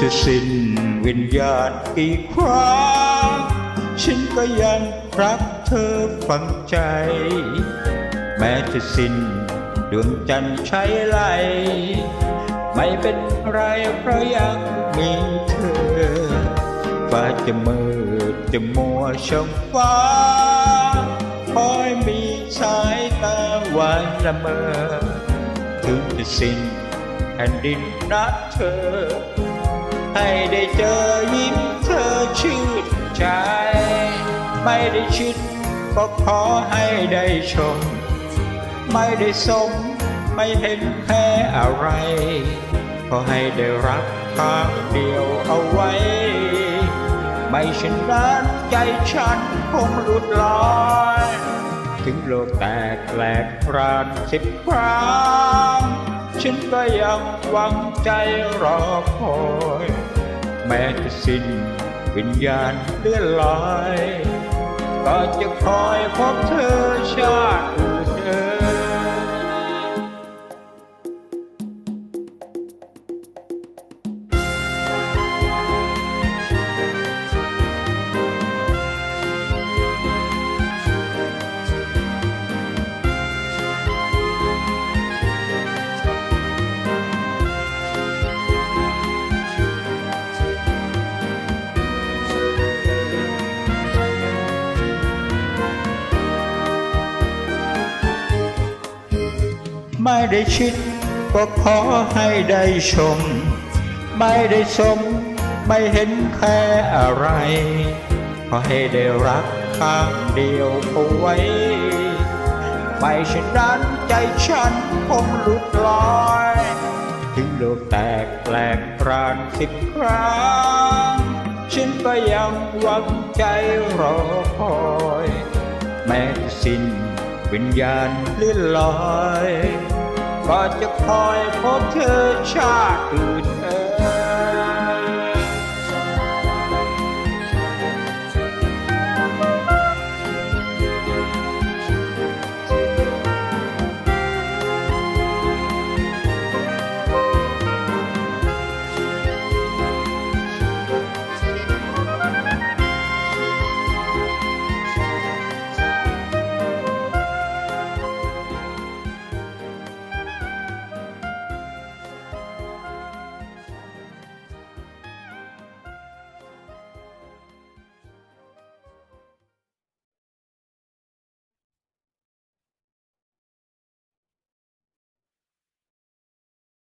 จะสิ้นวิญญาณกี่ครั้งฉันก็ยังรักเธอฝังใจ แม้จะสิ้นดวงจันทร์ใช้ไหล ไม่เป็นไรเพราะยังมีเธอฟ้าจะมืดจะมัวช่องฟ้าคอยมีสายตาหวานละเมอ ถึงจะสิ้นแผ่นดินนัดเธอ ให้ได้เจอยิ้มเธอชื่นใจ ไม่ได้ชิดก็ขอให้ได้ชม ไม่ได้สมไม่เห็นแพ้อะไรขอให้ได้รักข้างเดียวเอาไว้ ไม่เช่นนั้นใจฉันคงหลุดลอยถึงโลกแตกแหลกรานสิบครั้ง ฉันก็ยังหวังใจรอคอย แม้จะสิ้นวิญญาณเลื่อนลอย ก็จะคอยพบเธอชาติ ไม่ได้ชิดก็ขอให้ได้ชม ไม่ได้สมไม่เห็นแค่อะไร ขอให้ได้รักข้างเดียวเอาไว้ไม่เช่นนั้นใจฉันคงหลุดลอย ถึงโลกแตกแหลกรานสิบครั้ง ฉันก็ยังหวังใจรอคอย แม้จะสิ้นวิญญาณเลื่อนลอย ก็จะคอยพบเธอชาติอื่นเ